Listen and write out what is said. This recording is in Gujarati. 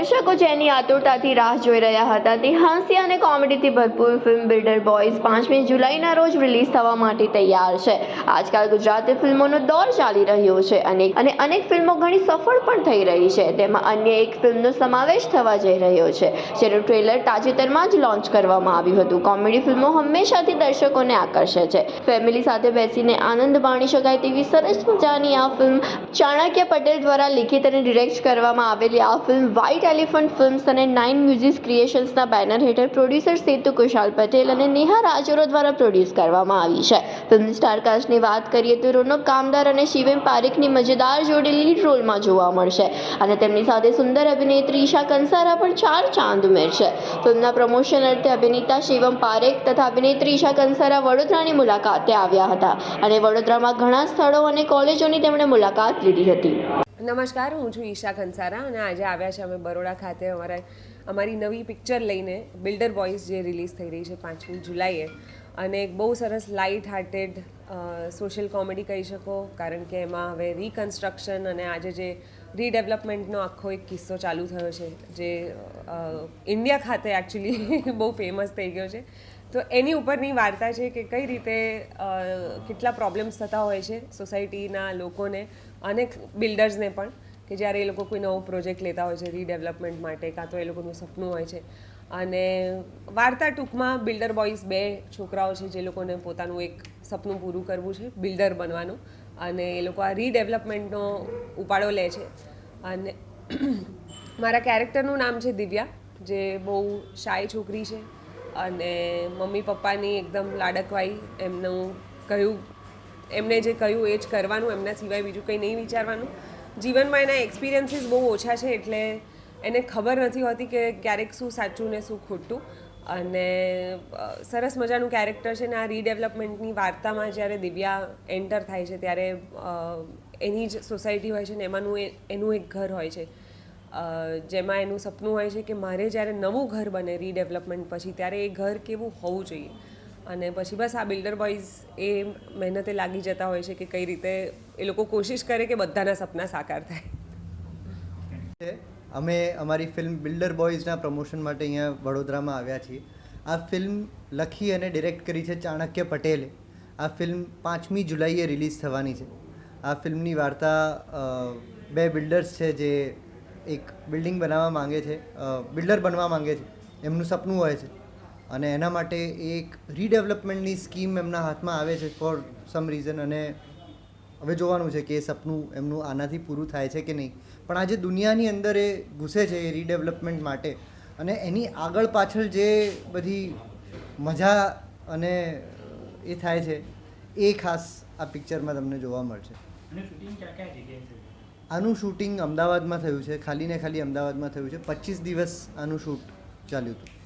દર્શકો જેની આતુરતાથી રાહ જોઈ રહ્યા હતા, તે હાસ્ય અને કોમેડીથી ભરપૂર ફિલ્મ બિલ્ડર બોયઝ પાંચમી જુલાઈના રોજ રિલીઝ થવા માટે તૈયાર છે. આજકાલ ગુજરાતી ફિલ્મોનો દોર ચાલી રહ્યો છે અને અને અનેક ફિલ્મો ઘણી સફળ પણ થઈ રહી છે. તેમાં અન્ય એક ફિલ્મનો સમાવેશ થવા જઈ રહ્યો છે, જેનું ટ્રેલર તાજેતરમાં જ લોન્ચ કરવામાં આવ્યું હતું. કોમેડી ફિલ્મો હંમેશાથી દર્શકોને આકર્ષે છે. ફેમિલી સાથે બેસીને આનંદ માણી શકાય તેવી સરસ મજાની આ ફિલ્મ ચાણક્ય પટેલ દ્વારા લિખિત અને ડિરેક્ટ કરવામાં આવેલી આ ફિલ્મ વ્હાઇટ એલિફન્ટ ફિલ્મ્સ અને નાઇન મ્યુઝિક ક્રિએશન્સના બેનર હેઠળ પ્રોડ્યુસર સેતુ કુશાલ પટેલ અને નેહા રાજોરો દ્વારા પ્રોડ્યુસ કરવામાં આવી છે. ફિલ્મ સ્ટારકાસ્ટની વાત કરીએ તો રોનક કામદાર અને શિવેમ પારેખની મજેદાર જોડી લીડ રોલમાં જોવા મળશે અને તેમની સાથે સુંદર અભિનેત્રી ઈશા કંસારા પણ ચાર ચાંદ ઉમેરશે. ફિલ્મના પ્રમોશન અર્થે અભિનેતા શિવમ પારેખ તથા અભિનેત્રી ઈશા કંસારા વડોદરાની મુલાકાતે આવ્યા હતા અને વડોદરામાં ઘણા સ્થળો અને કોલેજોની તેમણે મુલાકાત લીધી હતી. નમસ્કાર, હું છું ઈશા કંસારા અને આજે આવ્યા છે અમે બરોડા ખાતે અમારા અમારી નવી પિક્ચર લઈને બિલ્ડર બોયઝ જે રિલીઝ થઈ રહી છે પાંચમી જુલાઈએ. અને એક બહુ સરસ લાઇટ હાર્ટેડ સોશિયલ કોમેડી કહી શકો. કારણ કે એમાં હવે રિકન્સ્ટ્રક્શન અને આજે જે રીડેવલપમેન્ટનો આખો એક કિસ્સો ચાલુ થયો છે, જે ઇન્ડિયા ખાતે એકચ્યુઅલી બહુ ફેમસ થઈ ગયો છે. તો એની ઉપરની વાર્તા છે કે કઈ રીતે કેટલા પ્રોબ્લેમ્સ થતા હોય છે સોસાયટીના લોકોને અને બિલ્ડર્સને પણ. કે જ્યારે એ લોકો કોઈ નવો પ્રોજેક્ટ લેતા હોય છે રીડેવલપમેન્ટ માટે, કાં તો એ લોકોનું સપનું હોય છે. અને વાર્તા ટૂંકમાં બિલ્ડર બોયઝ બે છોકરાઓ છે જે લોકોને પોતાનું એક સપનું પૂરું કરવું છે, બિલ્ડર બનવાનું. અને એ લોકો આ રીડેવલપમેન્ટનો ઉપાડો લે છે. અને મારા કેરેક્ટરનું નામ છે દિવ્યા, જે બહુ શાય છોકરી છે. અને મમ્મી પપ્પાની એકદમ લાડકવાઈ, એમનું કહ્યું, એમને જે કહ્યું એ જ કરવાનું, એમના સિવાય બીજું કંઈ નહીં વિચારવાનું. જીવનમાં એના એક્સપિરિયન્સીસ બહુ ઓછા છે એટલે એને ખબર નથી હોતી કે ક્યારેક શું સાચું ને શું ખોટું. અને સરસ મજાનું કેરેક્ટર છે ને આ રીડેવલપમેન્ટની વાર્તામાં જ્યારે દિવ્યા એન્ટર થાય છે ત્યારે એની જ સોસાયટી હોય છે ને એમાંનું એનું એક ઘર હોય છે. જેમાં એનું સપનું હોય છે કે મારે જ્યારે નવું ઘર બને રીડેવલપમેન્ટ પછી, ત્યારે એ ઘર કેવું હોવું જોઈએ. અને પછી બસ આ બિલ્ડર બોયઝ એ મહેનતે લાગી જતા હોય છે કે કઈ રીતે એ લોકો કોશિશ કરે કે બધાના સપના સાકાર થાય. અમે અમારી ફિલ્મ બિલ્ડર બોયઝના પ્રમોશન માટે અહીંયા વડોદરામાં આવ્યા છીએ. આ ફિલ્મ લખી અને ડિરેક્ટ કરી છે ચાણક્ય પટેલે. આ ફિલ્મ પાંચમી જુલાઈએ રિલીઝ થવાની છે. આ ફિલ્મની વાર્તા બે બિલ્ડર્સ છે જે એક બિલ્ડિંગ બનાવવા માંગે છે બિલ્ડર બનવા માંગે છે. એમનું સપનું હોય છે. અને એના માટે એક રીડેવલપમેન્ટની સ્કીમ એમના હાથમાં આવે છે ફોર સમ રીઝન અને હવે જોવાનું છે કે એ સપનું એમનું આનાથી પૂરું થાય છે કે નહીં. પણ આજે દુનિયાની અંદર એ ઘૂસે છે એ રીડેવલપમેન્ટ માટે અને એની આગળ પાછળ જે બધી મજા અને એ થાય છે એ ખાસ આ પિક્ચરમાં તમને જોવા મળશે. આનું શૂટિંગ અમદાવાદમાં થયું છે ખાલી ને ખાલી અમદાવાદમાં થયું છે. પચીસ દિવસ આનું શૂટ ચાલ્યું હતું.